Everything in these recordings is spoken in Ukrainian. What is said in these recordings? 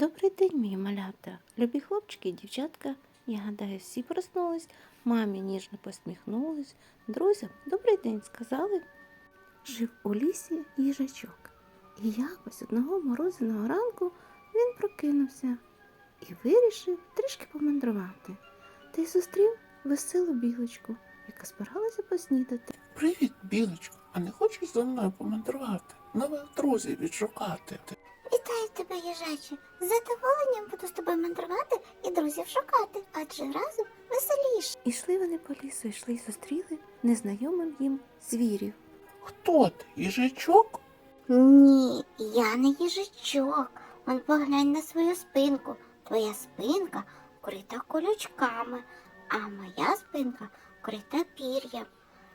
Добрий день, мої малята, любі хлопчики і дівчатка. Я гадаю, всі проснулись, мамі ніжно посміхнулись, друзям добрий день сказали. Жив у лісі їжачок, і якось одного морозиного ранку він прокинувся і вирішив трішки помандрувати. Та й зустрів веселу білочку, яка збиралася поснідати. Привіт, білочко, а не хочеш зі мною помандрувати? Нових друзів відшукати. Вітаю тебе, їжаче. З задоволенням буду з тобою мандрувати і друзів шукати, адже разом веселіше. Ішли вони по лісу, йшли й зустріли незнайомих їм звірів. Хто ти? Їжачок? Ні, я не їжачок. Он поглянь на свою спинку. Твоя спинка вкрита колючками, а моя спинка вкрита пір'ям.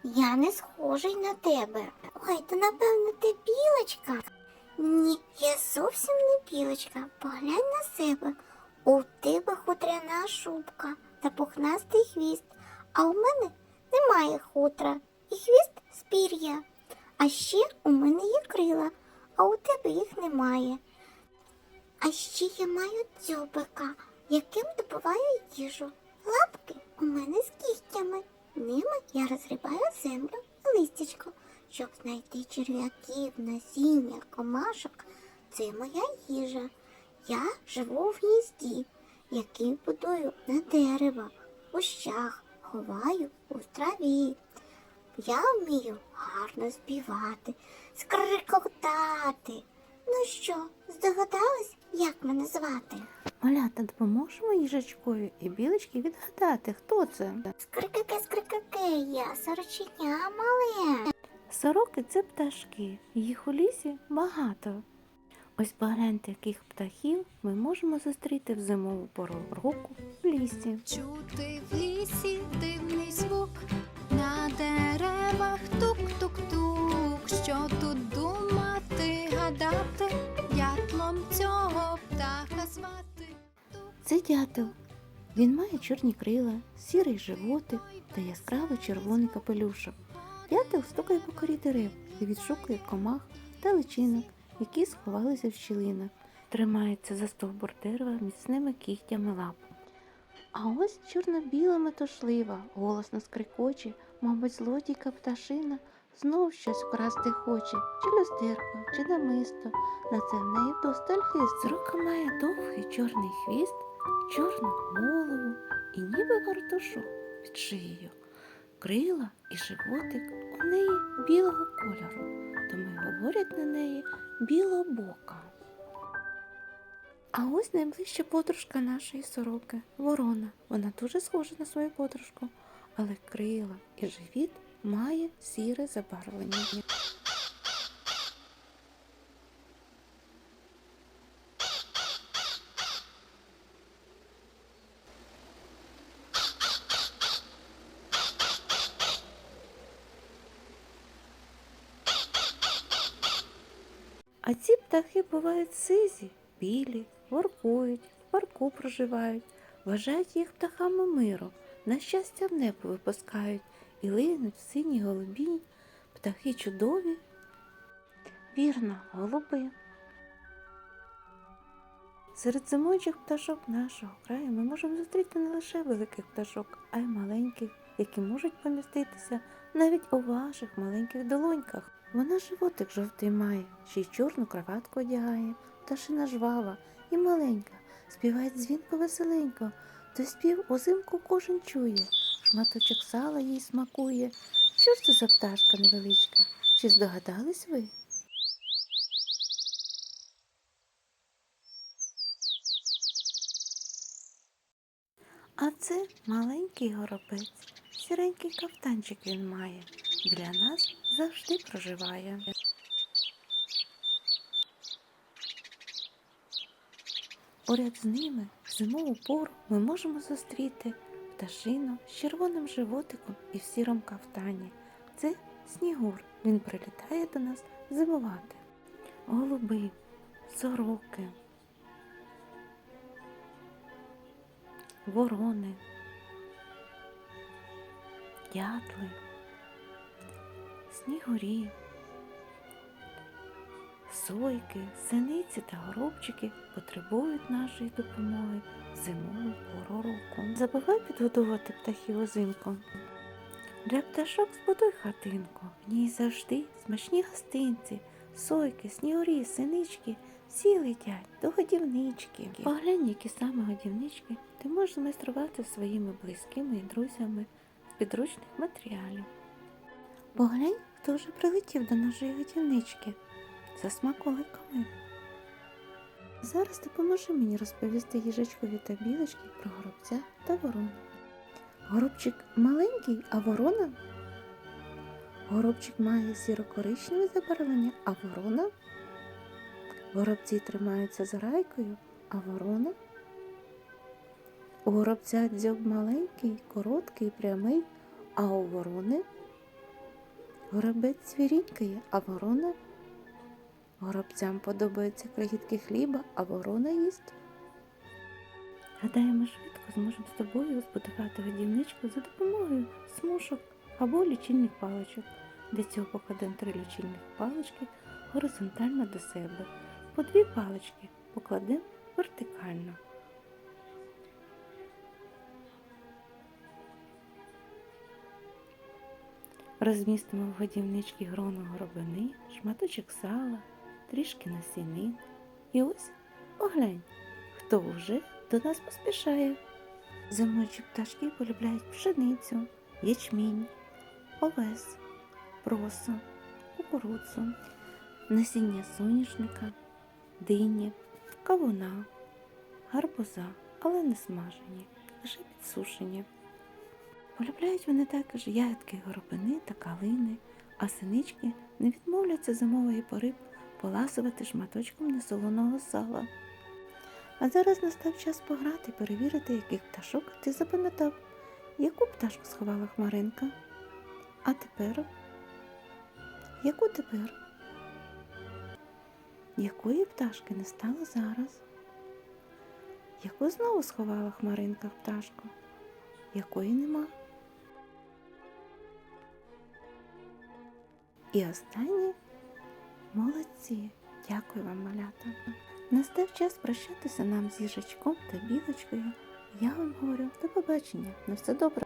Я не схожий на тебе. Ой, то напевно ти білочка. Ні, я зовсім не білочка. Поглянь на себе. У тебе хутряна шубка та пухнастий хвіст, а у мене немає хутра і хвіст з пір'я. А ще у мене є крила, а у тебе їх немає. А ще я маю дзьобика, яким добуваю їжу. Лапки у мене з кігтями. Ними я розгрібаю землю і листячко, щоб знайти черв'яків, насіння, комашок. Це моя їжа. Я живу в гнізді, який будую на деревах, кущах, ховаю у траві. Я вмію гарно співати, скрикотати. Ну що, здогадались, як мене звати? Малята, допоможемо їжачкові і білочки відгадати, хто це. Скрикаке, скрикаке, я сороченя мале. Сороки це пташки, їх у лісі багато. Ось погляньте, яких птахів ми можемо зустріти в зимову пору року в лісі. Чути в лісі дивний звук, на деревах тук-тук-тук. Що тут думати, гадати, дятлом цього птаха звати. Це дятел. Він має чорні крила, сірий животик та яскравий червоний капелюшок. Дятел стукає по корі дерев і відшукує комах та личинок, які сховалися в щілинах, тримається за стовбур дерева міцними кігтями лап. А ось чорно-біла метошлива, голосно скрикоче, мабуть, злодійка пташина знов щось вкрасти хоче, чи люстерко, чи намисто. На це в неї вдосталь хист. Сорока має довгий чорний хвіст, чорну голову і ніби гартушок під шиєю. Крила і животик у неї білого кольору, тому й говорять на неї білобока. А ось найближча подружка нашої сороки ворона. Вона дуже схожа на свою подружку, але крила і живіт має сіре забарвлення. А ці птахи бувають сизі, білі, воркують, в парку проживають, вважають їх птахами миру, на щастя в небо випускають і линуть в синій голубінь. Птахи чудові. Вірно, голуби. Серед зимуючих пташок нашого краю ми можемо зустріти не лише великих пташок, а й маленьких, які можуть поміститися навіть у ваших маленьких долоньках. Вона животик жовтий має, ще й чорну краватку одягає, пташина жвава і маленька, співає дзвінко веселенько, то спів узимку кожен чує, шматочок сала їй смакує. Що ж це за пташка невеличка? Чи здогадались ви? А це маленький горобець, сіренький кафтанчик він має. Біля нас завжди проживає. Поряд з ними в зимову пору ми можемо зустріти пташину з червоним животиком і в сірому кафтані. Це снігур. Він прилітає до нас зимувати. Голуби, сороки, ворони, дятли, снігурі, Сойки, синиці та горобчики потребують нашої допомоги зимову пору року. Забувай підгодовувати птахів озимку. Для пташок збудуй хатинку, в ній завжди смачні гостинці, сойки, снігурі, синички, всі летять до годівнички. Поглянь, які саме годівнички ти можеш змайструвати своїми близькими і друзями з підручних матеріалів. Поглянь, хто вже прилетів до нашої годівнички за смаколиками. Зараз допоможи мені розповісти їжачкові та білочки про горобця та ворону. Горобчик маленький, а ворона? Горобчик має сіро-коричневе забарвлення, а ворона? Горобці тримаються за райкою, а ворона? У горобця дзьоб маленький, короткий, прямий, а у ворони? Горобець свірінькає, а ворона? Горобцям подобаються крихітки хліба, а ворона їсть. Гадаємо, швидко зможемо з тобою збудувати годівничку за допомогою смужок або лічильних паличок. Для цього покладемо три лічильних палички горизонтально до себе. По дві палички покладемо вертикально. Розмістимо в годівнички грону горобини, шматочок сала, трішки насінин. І ось поглянь, хто вже до нас поспішає. Зимуючі пташки полюбляють пшеницю, ячмінь, овес, просо, кукурудзу, насіння соняшника, дині, кавуна, гарбуза, але не смажені, лише підсушені. Полюбляють вони також ягідки горобини та калини, а синички не відмовляться зимової пори поласувати шматочком несолоного сала. А зараз настав час пограти, перевірити, яких пташок ти запам'ятав, яку пташку сховала хмаринка. А тепер? Яку тепер? Якої пташки не стало зараз? Яку знову сховала хмаринка пташку? Якої нема? І останнє молодці. Дякую вам, малята. Настав час прощатися нам з їжачком та білочкою. Я вам говорю до побачення. На все добре.